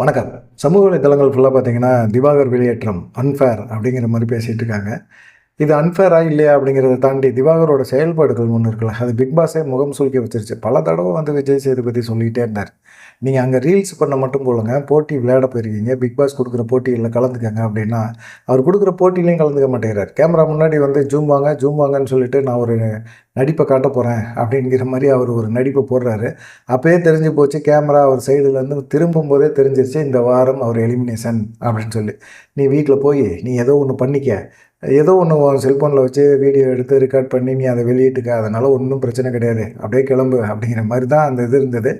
வணக்கம். சமூக வலைதளங்கள் ஃபுல்லாக பார்த்தீங்கன்னா திவாகர் வெளியேற்றம் அன்ஃபேர் அப்படிங்கிற மாதிரி பேசிகிட்டு இருக்காங்க. இது அன்ஃபேராக இல்லையா அப்படிங்கிறத தாண்டி திவாகரோட செயல்பாடுகள் ஒன்று இருக்குல்ல அது பிக் பாஸே முகம் சுருக்கி வச்சிருச்சு. பல தடவை வந்து விஜய் சேதுபதி சொல்லிகிட்டே இருந்தார். நீங்கள் அங்கே ரீல்ஸ் பண்ண மட்டும் போலுங்க போட்டி விளையாட போயிருக்கீங்க பிக் பாஸ் கொடுக்குற போட்டியில் கலந்துக்கங்க அப்படின்னா அவர் கொடுக்குற போட்டியிலையும் கலந்துக்க மாட்டேங்கிறார். கேமரா முன்னாடி வந்து ஜூம் வாங்க ஜூம் வாங்கன்னு சொல்லிட்டு நான் ஒரு நடிப்பை காட்ட போகிறேன் அப்படிங்கிற மாதிரி அவர் ஒரு நடிப்பை போடுறாரு. அப்போயே தெரிஞ்சு போச்சு கேமரா அவர் சைடுலேருந்து திரும்பும் போதே தெரிஞ்சிருச்சு இந்த வாரம் அவர் எலிமினேஷன் அப்படின்னு சொல்லி. நீ வீட்டில் போய் நீ ஏதோ ஒன்று பண்ணிக்க. ஏதோ ஒன்று உன் செல்ஃபோனில் வச்சு வீடியோ எடுத்து ரெக்கார்ட் பண்ணி நீ அதை வெளியிட்டுக்க. அதனால் ஒன்றும் பிரச்சனை கிடையாது. அப்படியே கிளம்பு அப்படிங்கிற மாதிரி தான் அந்த இது இருந்தது.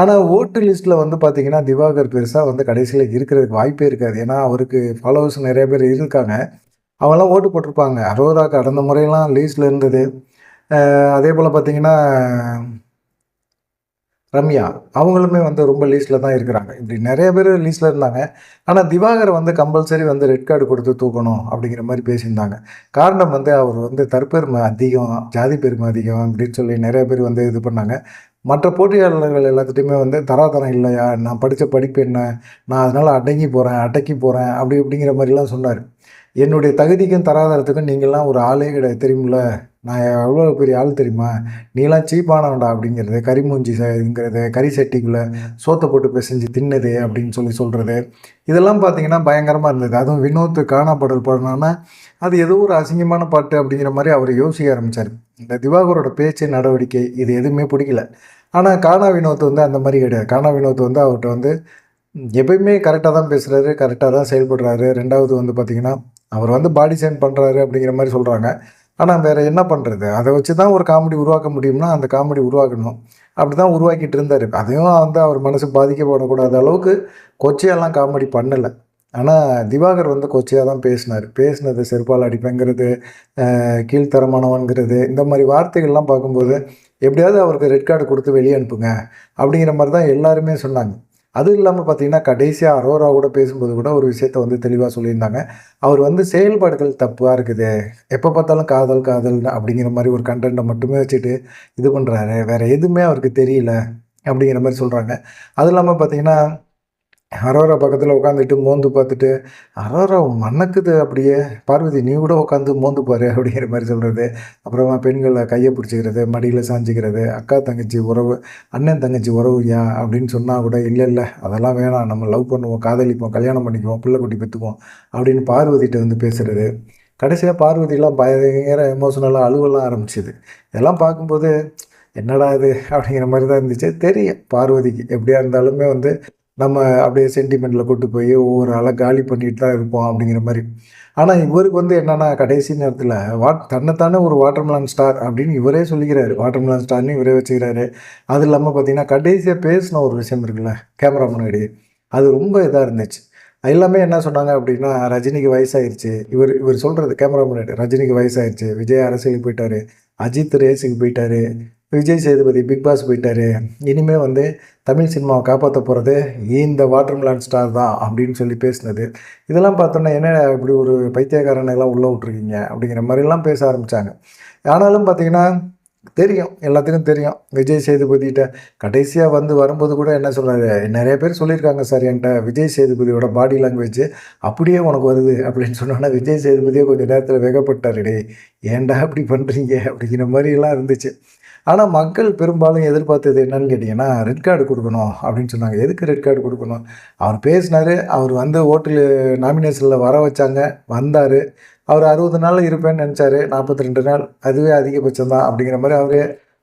ஆனால் ஓட்டு லிஸ்ட்டில் வந்து பார்த்திங்கன்னா திவாகர் பெருசாக வந்து கடைசியில் இருக்கிறதுக்கு வாய்ப்பே இருக்காது. ஏன்னா அவருக்கு ஃபாலோவர்ஸ் நிறைய பேர் இருக்காங்க. அவங்களாம் ஓட்டு போட்டிருப்பாங்க. அரோரா கடந்த முறையெல்லாம் லீஸ்டில் இருந்தது. அதே போல் பார்த்தீங்கன்னா ரம்யா அவங்களுமே வந்து ரொம்ப லீஸ்டில் தான் இருக்கிறாங்க. இப்படி நிறைய பேர் லீஸ்டில் இருந்தாங்க. ஆனால் திவாகர் வந்து கம்பல்சரி வந்து ரெட் கார்டு கொடுத்து தூக்கணும் அப்படிங்கிற மாதிரி பேசியிருந்தாங்க. காரணம் வந்து அவர் வந்து தற்பெருமை அதிகம் ஜாதி பெருமை அதிகம் அப்படின்னு சொல்லி நிறைய பேர் வந்து இது பண்ணாங்க. மற்ற போட்டியாளர்கள் எல்லாத்துட்டையுமே வந்து தராதரம் இல்லையா? நான் படித்த படிப்பு என்ன? நான் அதனால் அடங்கி போகிறேன் அடக்கி போகிறேன் அப்படி இப்படிங்கிற மாதிரிலாம் சொன்னார். என்னுடைய தகுதிக்கும் தராதரத்துக்கும் நீங்கள்லாம் ஒரு ஆளே கிடையாது. தெரியுமில்ல? நான் எவ்வளோ பெரிய ஆள் தெரியுமா? நீலாம் சீப்பானவன்டா அப்படிங்கிறது கரிமூஞ்சி இதுங்கிறது கறி சட்டிக்குள்ளே சோத்தை போட்டு பிசைஞ்சு தின்னது அப்படின்னு சொல்லி சொல்கிறது இதெல்லாம் பார்த்தீங்கன்னா பயங்கரமாக இருந்தது. அதுவும் வினோத் காணாப்படல் பாடினோன்னா அது ஏதோ ஒரு அசிங்கமான பாட்டு அப்படிங்கிற மாதிரி அவர் யோசிக்க ஆரம்பித்தார் இந்த திவாகரோட பேச்சு நடவடிக்கை இது எதுவுமே பிடிக்கல. ஆனால் கானா வினோத் வந்து அந்த மாதிரி கிடையாது. கானா வினோத் வந்து அவர்கிட்ட வந்து எப்பயுமே கரெக்டாக தான் பேசுகிறாரு கரெக்டாக தான் செயல்படுறாரு. ரெண்டாவது வந்து பார்த்திங்கன்னா அவர் வந்து பாடி சைன் பண்ணுறாரு அப்படிங்கிற மாதிரி சொல்கிறாங்க ஆனால் வேறு என்ன பண்ணுறது அதை வச்சு தான் ஒரு காமெடி உருவாக்க முடியும்னா அந்த காமெடி உருவாக்கணும். அப்படி தான் உருவாக்கிட்டு இருந்தார். அதையும் வந்து அவர் மனசு பாதிக்கப்படக்கூடாத அளவுக்கு கொச்சையெல்லாம் காமெடி பண்ணலை. ஆனால் திவாகர் வந்து கொச்சையாக தான் பேசினார். பேசினது செருப்பால் அடிப்பேங்கிறது அஹ், கீழ்த்தரமானவன்கிறது இந்த மாதிரி வார்த்தைகள்லாம் பார்க்கும்போது எப்படியாவது அவருக்கு ரெட் கார்டு கொடுத்து வெளியே அனுப்புங்க அப்படிங்கிற மாதிரி தான் எல்லாருமே சொன்னாங்க. அதுவும் இல்லாமல் பார்த்தீங்கன்னா கடைசியாக அரோரா கூட பேசும்போது கூட ஒரு விஷயத்த வந்து தெளிவாக சொல்லியிருந்தாங்க. அவர் வந்து செயல்பாடுகள் தப்பாக இருக்குது. எப்போ பார்த்தாலும் காதல் காதல் அப்படிங்கிற மாதிரி ஒரு கண்டென்ட்டை மட்டுமே வச்சுட்டு இது பண்ணுறாரு வேறு எதுவுமே அவருக்கு தெரியல அப்படிங்கிற மாதிரி சொல்கிறாங்க அது இல்லாமல் பார்த்தீங்கன்னா அரோரா பக்கத்தில் உட்காந்துட்டு மோந்து பார்த்துட்டு அரோரா மணக்குது அப்படியே. பார்வதி நீ கூட உட்காந்து மோந்து பாரு அப்படிங்கிற மாதிரி சொல்கிறது அப்புறமா பெண்களை கையை பிடிச்சிக்கிறது மடியில் சாஞ்சிக்கிறது அக்கா தங்கச்சி உறவு அண்ணன் தங்கச்சி உறவுயா? அப்படின்னு சொன்னால் கூட இல்லை இல்லை அதெல்லாம் வேணாம். நம்ம லவ் பண்ணுவோம் காதலிப்போம் கல்யாணம் பண்ணிக்குவோம் பிள்ளை குட்டி பெற்றுக்குவோம் அப்படின்னு பார்வதிகிட்ட வந்து பேசுகிறது கடைசியாக பார்வதிலாம் பயங்கர எமோஷனலாக அழுவலாம் ஆரம்பிச்சிது. இதெல்லாம் பார்க்கும்போது என்னடா இது? அப்படிங்கிற மாதிரி தான் இருந்துச்சு. தெரியும் பார்வதிக்கு. எப்படியா இருந்தாலுமே வந்து நம்ம அப்படியே சென்டிமெண்ட்டில் கூட்டு போய் ஒவ்வொரு ஆளாக காலி பண்ணிட்டு தான் இருப்போம் அப்படிங்கிற மாதிரி. ஆனால் இவருக்கு வந்து என்னென்னா கடைசி நேரத்தில் வாட் தன்னைத்தானே ஒரு வாட்டர்மெலன் ஸ்டார் அப்படின்னு இவரே சொல்லிக்கிறாரு. வாட்டர்மெலன் ஸ்டார்னு இவரே வச்சுக்கிறாரு. அது இல்லாமல் பார்த்தீங்கன்னா கடைசியாக பேசின ஒரு விஷயம் இருக்குல்ல கேமரா முன்னாடி. அது ரொம்ப இதாக இருந்துச்சு. எல்லாமே என்ன சொன்னாங்க அப்படின்னா ரஜினிக்கு வயசாயிருச்சு. இவர் இவர் சொல்கிறது கேமரா முன்னாடி ரஜினிக்கு வயசாயிருச்சு. விஜய் அரசியலுக்கு போயிட்டாரு. அஜித் ரேஸுக்கு போயிட்டார். விஜய் சேதுபதி பிக் பாஸ் போயிட்டாரு. இனிமேல் வந்து தமிழ் சினிமாவை காப்பாற்ற போகிறது இந்த வாட்டர்மெலான் ஸ்டார் தான் அப்படின்னு சொல்லி பேசினது. இதெல்லாம் பார்த்தோன்னா என்ன இப்படி ஒரு பைத்தியக்காரனெல்லாம் உள்ளே விட்ருக்கீங்க அப்படிங்கிற மாதிரிலாம் பேச ஆரம்பித்தாங்க ஆனாலும் பார்த்தீங்கன்னா தெரியும் எல்லாத்துக்கும் தெரியும். விஜய் சேதுபதிகிட்ட கடைசியாக வந்து வரும்போது கூட என்ன சொல்கிறாரு நிறைய பேர் சொல்லியிருக்காங்க சார் என்கிட்ட விஜய் சேதுபதியோட பாடி லாங்குவேஜ் அப்படியே உனக்கு வருது அப்படின்னு சொன்னோன்னா விஜய் சேதுபதியே கொஞ்சம் நேரத்தில் வேகப்பட்டார். டே ஏன்டா அப்படி பண்ணுறீங்க அப்படிங்கிற மாதிரிலாம் இருந்துச்சு. ஆனால் மக்கள் பெரும்பாலும் எதிர்பார்த்தது என்னன்னு கேட்டிங்கன்னா ரெட் கார்டு கொடுக்கணும் அப்படின்னு சொன்னாங்க. எதுக்கு ரெட் கார்டு கொடுக்கணும்? அவர் பேசினார். அவர் வந்து ஓட்டில் நாமினேஷனில் வர வச்சாங்க. வந்தார். அவர் அறுபது நாள் இருப்பேன்னு நினச்சாரு. நாற்பத்தி ரெண்டு நாள் அதுவே அதிகபட்சம் தான் அப்படிங்கிற மாதிரி அவர்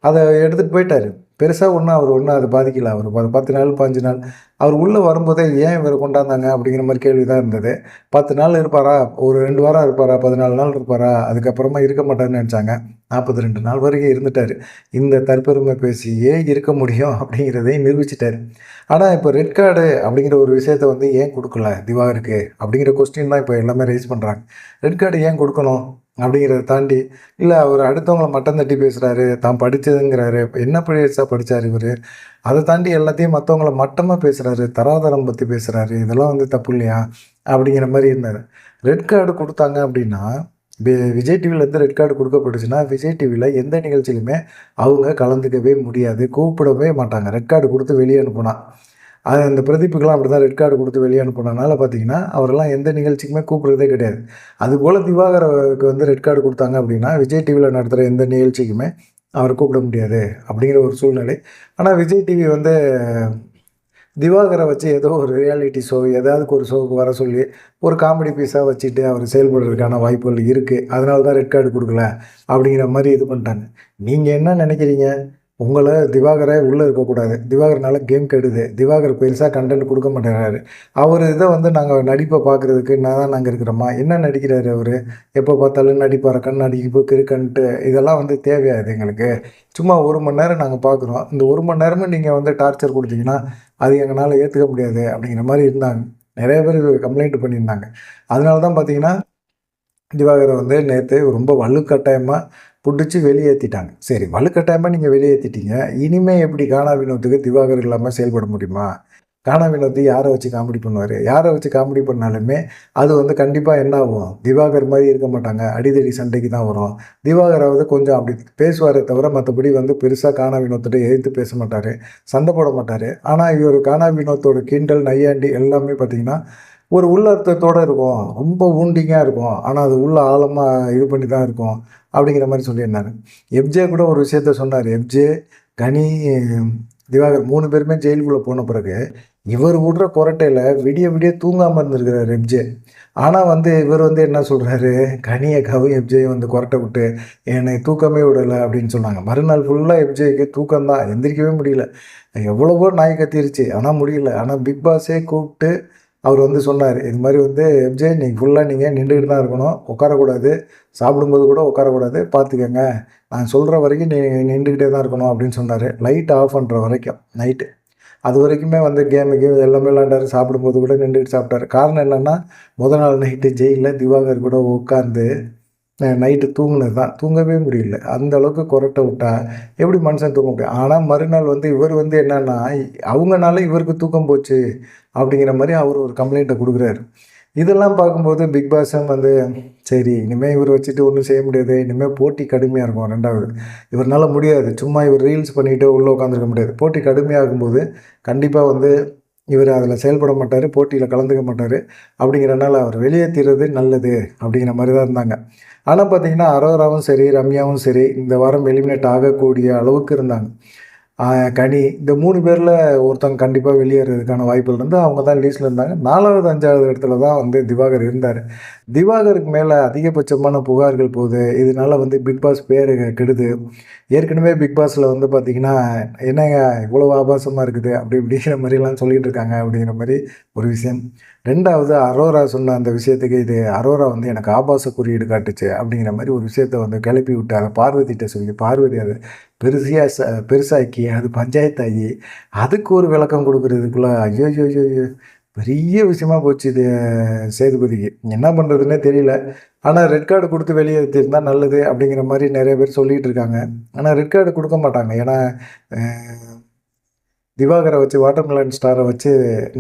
அதை எடுத்துகிட்டு போயிட்டார். பெருசாக ஒன்றும் அவர் ஒன்றும் அதை பாதிக்கல. அவர் பத்து நாள் பாஞ்சு நாள். அவர் உள்ளே வரும்போதே ஏன் இவர் கொண்டாந்தாங்க அப்படிங்கிற மாதிரி கேள்வி தான் இருந்தது. பத்து நாள் இருப்பாரா? ஒரு ரெண்டு வாரம் இருப்பாரா? பதினாலு நாள் இருப்பாரா? அதுக்கப்புறமா இருக்க மாட்டார்னு நினச்சாங்க. நாற்பத்தி ரெண்டு நாள் வரைக்கும் இருந்துட்டார். இந்த தற்பெருமை பேசியே இருக்க முடியும் அப்படிங்கிறதையும் நிரூபிச்சிட்டார். ஆனால் இப்போ ரெட் கார்டு அப்படிங்கிற ஒரு விஷயத்த வந்து ஏன் கொடுக்கல திவாகருக்கு அப்படிங்கிற கொஸ்டின் தான் இப்போ எல்லாமே ரைஸ் பண்ணுறாங்க ரெட் கார்டு ஏன் கொடுக்கணும்? அப்படிங்கிறத தாண்டி இல்லை அவர் அடுத்தவங்கள மட்டம் தட்டி பேசுகிறாரு தான் படித்ததுங்கிறாரு என்ன படிச்சா படித்தார் இவர்? அதை தாண்டி எல்லாத்தையும் மற்றவங்கள மட்டமாக பேசுகிறாரு தராதரம் பற்றி பேசுகிறாரு இதெல்லாம் வந்து தப்பு இல்லையா? அப்படிங்கிற மாதிரி இருந்தார். ரெட் கார்டு கொடுத்தாங்க அப்படின்னா வி- விஜய் டிவிலேருந்து ரெட் கார்டு கொடுக்கப்பட்டுச்சுன்னா விஜய் டிவியில் எந்த நிகழ்ச்சியிலுமே அவங்க கலந்துக்கவே முடியாது கூப்பிடவே மாட்டாங்க. ரெட் கார்டு கொடுத்து வெளியே அனுப்புனா. அது அந்த பிரதீப்புக்கெல்லாம் அப்படி தான் ரெட் கார்டு கொடுத்து வெளியே அனுப்புனனால பார்த்தீங்கன்னா அவரெல்லாம் எந்த நிகழ்ச்சிக்குமே கூப்பிட்றதே கிடையாது. அதுபோல் திவாகருக்கு வந்து ரெட் கார்டு கொடுத்தாங்க அப்படின்னா விஜய் டிவியில் நடத்துகிற எந்த நிகழ்ச்சிக்குமே அவரை கூப்பிட முடியாது அப்படிங்கிற ஒரு சூழ்நிலை. ஆனால் விஜய் டிவி வந்து திவாகரை வச்சு ஏதோ ஒரு ரியாலிட்டி ஷோ ஏதாவதுக்கு ஒரு ஷோவுக்கு வர சொல்லி ஒரு காமெடி பீஸாக வச்சுட்டு அவர் செயல்படுறதுக்கான வாய்ப்புகள் இருக்குது அதனால தான் ரெட் கார்டு கொடுக்கல அப்படிங்கிற மாதிரி இது பண்ணிட்டாங்க. நீங்கள் என்ன நினைக்கிறீங்க? உங்களை திவாகரை உள்ளே இருக்கக்கூடாது. திவாகர்னால கேம் கெடுது. திவாகர் பெருசாக கண்டென்ட் கொடுக்க மாட்டேறாரு. அவர் இதை வந்து நாங்கள் நடிப்பை பார்க்குறதுக்கு நான் தான் நாங்கள் இருக்கிறோமா? என்ன நடிக்கிறாரு அவர்? எப்போ பார்த்தாலும் நடிப்பார்? கண் நடிப்பு கிருக்கன்ட்டு இதெல்லாம் வந்து தேவையாது எங்களுக்கு. சும்மா ஒரு மணி நேரம் நாங்கள் பார்க்குறோம். இந்த ஒரு மணி நேரமும் நீங்கள் வந்து டார்ச்சர் கொடுத்தீங்கன்னா அது எங்களால் ஏற்றுக்க முடியாது அப்படிங்கிற மாதிரி இருந்தாங்க. நிறைய பேர் கம்ப்ளைண்ட் பண்ணியிருந்தாங்க. அதனால தான் பார்த்தீங்கன்னா திவாகரை வந்து நேற்று ரொம்ப வலுக்கட்டாயமாக பிடிச்சி வெளியேற்றிட்டாங்க சரி வலுக்கட்டாயமாக நீங்கள் வெளியேற்றிட்டீங்க இனிமேல் எப்படி கானா வினோத்துக்கு திவாகர் இல்லாமல் செயல்பட முடியுமா? கானா வினோத்து யாரை வச்சு காமெடி பண்ணுவார்? யாரை வச்சு காமெடி பண்ணாலுமே அது வந்து கண்டிப்பாக என்ன ஆகும்? திவாகர் மாதிரி இருக்க மாட்டாங்க. அடிதடி சண்டைக்கு தான் வரும். திவாகராவது கொஞ்சம் அப்படி பேசுவாரே தவிர மற்றபடி வந்து பெருசாக கானா வினோத்திட்ட எதிர்த்து பேச மாட்டார். சண்டை போட மாட்டார். ஆனால் இவர் கானா வினோத்தோட கிண்டல் நையாண்டி எல்லாமே பார்த்திங்கன்னா ஒரு உள்ளர்த்தத்தோடு இருக்கும். ரொம்ப ஊண்டிங்காக இருக்கும். ஆனால் அது உள்ள ஆழமாக இது பண்ணி தான் இருக்கும் அப்படிங்கிற மாதிரி சொல்லியிருந்தாரு. எஃப்ஜே கூட ஒரு விஷயத்த சொன்னார். எஃப்ஜே கனி திவாகர் மூணு பேருமே ஜெயிலுக்குள்ளே போன பிறகு இவர் விடுற கொரட்டையில் விடிய விடிய தூங்காமல் இருந்திருக்கிறார் எப்ஜே ஆனால் வந்து இவர் வந்து என்ன சொல்கிறாரு கனியக்காவும் எப்ஜேயும் வந்து கொரட்டை விட்டு என்னை தூக்கமே விடலை அப்படின்னு சொன்னாங்க. மறுநாள் ஃபுல்லாக எப்ஜேக்கு தூக்கம்தான் எந்திரிக்கவே முடியல. எவ்வளவோ நாய் கத்திருச்சு. ஆனால் முடியல. ஆனால் பிக் பாஸே கூப்பிட்டு அவர் வந்து சொன்னார் இது மாதிரி வந்து எம்ஜே நீங்கள் ஃபுல்லாக நீங்கள் நின்றுக்கிட்டு தான் இருக்கணும். உட்காரக்கூடாது. சாப்பிடும்போது கூட உட்காரக்கூடாது. பார்த்துக்கங்க. நான் சொல்கிற வரைக்கும் நீ நின்றுக்கிட்டே தான் இருக்கணும். அப்படின்னு சொன்னார். லைட் ஆஃப் பண்ணுற வரைக்கும் நைட்டு அது வரைக்குமே வந்து கேமுக்கு எல்லாமே விளாண்டாரு. சாப்பிடும்போது கூட நின்றுட்டு சாப்பிட்டாரு. காரணம் என்னென்னா முதல் நாள் நைட்டு ஜெயிலில் திவாகர் கூட உட்காந்து நைட்டு தூங்கினது தான் தூங்கவே முடியல. அந்த அளவுக்கு கொரட்டை விட்டா எப்படி மனுஷன் தூங்க முடியும்? ஆனால் மறுநாள் வந்து இவர் வந்து என்னென்னா அவங்கனால இவருக்கு தூக்கம் போச்சு அப்படிங்கிற மாதிரி அவர் ஒரு கம்ப்ளைண்ட்டை கொடுக்குறாரு. இதெல்லாம் பார்க்கும்போது பிக் பாஸும் வந்து சரி இனிமேல் இவர் வச்சுட்டு ஒன்றும் செய்ய முடியாது. இனிமேல் போட்டி கடுமையாக இருக்கும் ரெண்டாவது. இவரால் முடியாது. சும்மா இவர் ரீல்ஸ் பண்ணிக்கிட்டு உள்ளே உட்காந்துருக்க முடியாது. போட்டி கடுமையாகும்போது கண்டிப்பாக வந்து இவர் அதில் செயல்பட மாட்டார் போட்டியில் கலந்துக்க மாட்டார். அப்படிங்கிறனால அவர் வெளியேற்றுறது நல்லது அப்படிங்கிற மாதிரி தான் இருந்தாங்க. ஆனால் பார்த்தீங்கன்னா அரோராவும் சரி ரம்யாவும் சரி இந்த வாரம் எலிமினேட் ஆகக்கூடிய அளவுக்கு இருந்தாங்க. கனி. இந்த மூணு பேரில் ஒருத்தவங்க கண்டிப்பாக வெளியேறதுக்கான வாய்ப்புகள் இருந்து அவங்க தான் லீஸ்டில் இருந்தாங்க. நாலாவது அஞ்சாவது இடத்துல தான் வந்து திவாகர் இருந்தார். திவாகருக்கு மேலே அதிகபட்சமான புகார்கள் போகுது. இதனால் வந்து பிக் பாஸ் பேர் கெடுது. ஏற்கனவே பிக் பாஸில் வந்து பார்த்திங்கன்னா என்னங்க இவ்வளோ ஆபாசமாக இருக்குது? அப்படி இப்படிங்கிற மாதிரிலாம் சொல்லிகிட்டு இருக்காங்க அப்படிங்கிற மாதிரி ஒரு விஷயம். ரெண்டாவது அரோரா சொன்ன அந்த விஷயத்துக்கு இது அரோரா வந்து எனக்கு ஆபாச குறியீடு காட்டுச்சு அப்படிங்கிற மாதிரி ஒரு விஷயத்த வந்து கிளப்பி விட்டு அதை பார்வதிட்ட சொல்லி பார்வதி அதை பெருசியாக ச பெருசாக்கி அது பஞ்சாயத்தாகி அதுக்கு ஒரு விளக்கம் கொடுக்குறதுக்குள்ளே ஐயோ ஐயோ ஐயோ பெரிய விஷயமா போச்சு இது சேதுபதிக்கு. என்ன பண்ணுறதுன்னே தெரியல. ஆனால் ரெட் கார்டு கொடுத்து வெளியேற்றிருந்தா நல்லது அப்படிங்கிற மாதிரி நிறைய பேர் சொல்லிகிட்டு இருக்காங்க. ஆனால் ரெட் கார்டு கொடுக்க மாட்டாங்க. ஏன்னா திவாகரை வச்சு வாட்டர்மெலன் ஸ்டாரை வச்சு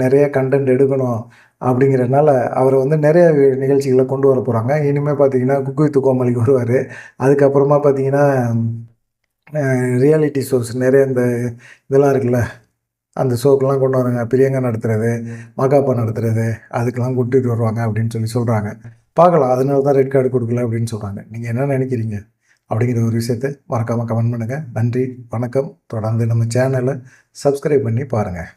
நிறைய கண்டென்ட் எடுக்கணும் அப்படிங்கிறதுனால அவரை வந்து நிறைய நிகழ்ச்சிகளை கொண்டு வர போகிறாங்க இனிமேல் பார்த்தீங்கன்னா குக்கு வித்து கோமாளிக்கு வருவார். அதுக்கப்புறமா பார்த்தீங்கன்னா ரியாலிட்டி ஷோஸ் நிறைய இந்த இதெல்லாம் இருக்குல்ல அந்த ஷோக்கெல்லாம் கொண்டு வராங்க. பிரியங்கா நடத்துகிறது மகாப்பா நடத்துகிறது அதுக்கெல்லாம் கூட்டிகிட்டு வருவாங்க அப்படின்னு சொல்லி சொல்கிறாங்க பார்க்கலாம். அதனால தான் ரெட் கார்டு கொடுக்கல அப்படின்னு சொல்கிறாங்க நீங்கள் என்ன நினைக்கிறீங்க? அப்படிங்கிற ஒரு விஷயத்தை மறக்காமல் கமெண்ட் பண்ணுங்கள் நன்றி வணக்கம். தொடர்ந்து நம்ம சேனலை சப்ஸ்கிரைப் பண்ணி பாருங்கள்